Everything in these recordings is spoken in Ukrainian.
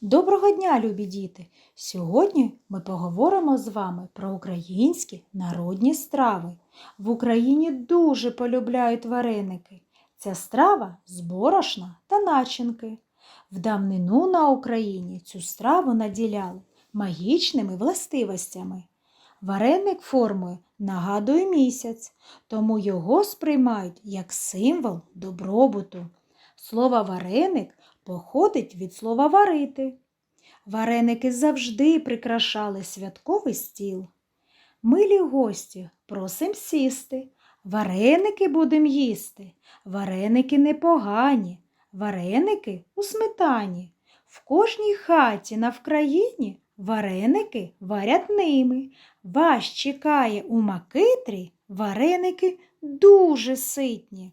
Доброго дня, любі діти! Сьогодні ми поговоримо з вами про українські народні страви. В Україні дуже полюбляють вареники. Ця страва з борошна та начинки. В давнину на Україні цю страву наділяли магічними властивостями. Вареник формою нагадує місяць, тому його сприймають як символ добробуту. Слово вареник походить від слова варити. Вареники завжди прикрашали святковий стіл. Милі гості, просим сісти. Вареники будем їсти. Вареники непогані, вареники у сметані. В кожній хаті на Вкраїні вареники варять ними. Вас чекає у макитрі вареники дуже ситні.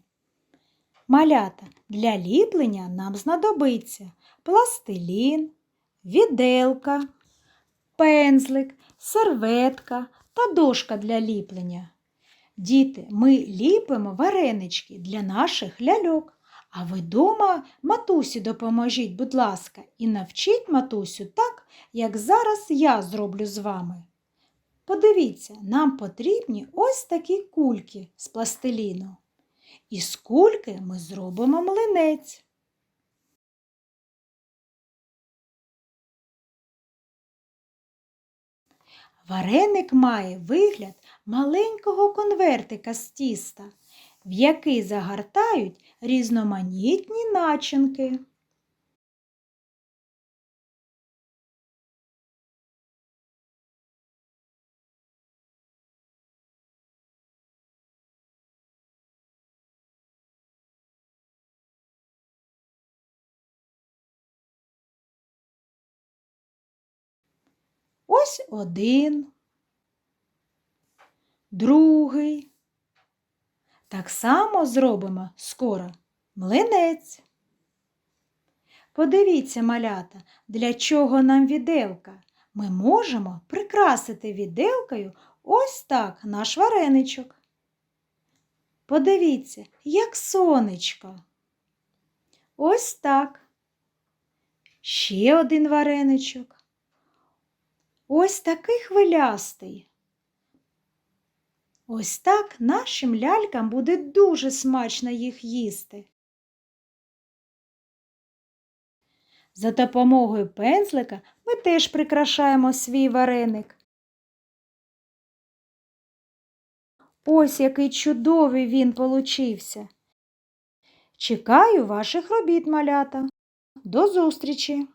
Малята для ліплення нам знадобиться пластилін, віделка, пензлик, серветка та дошка для ліплення. Діти, ми ліпимо варенички для наших ляльок. А ви дома матусі допоможіть, будь ласка, і навчіть матусю так, як зараз я зроблю з вами. Подивіться, нам потрібні ось такі кульки з пластиліну. Із кульки ми зробимо млинець. Вареник має вигляд маленького конвертика з тіста, в який загортають різноманітні начинки. Ось один, другий. Так само зробимо скоро млинець. Подивіться, малята, для чого нам віделка. Ми можемо прикрасити віделкою ось так наш вареничок. Подивіться, як сонечко. Ось так. Ще один вареничок. Ось такий хвилястий. Ось так нашим лялькам буде дуже смачно їх їсти. За допомогою пензлика ми теж прикрашаємо свій вареник. Ось який чудовий він получився. Чекаю ваших робіт, малята. До зустрічі!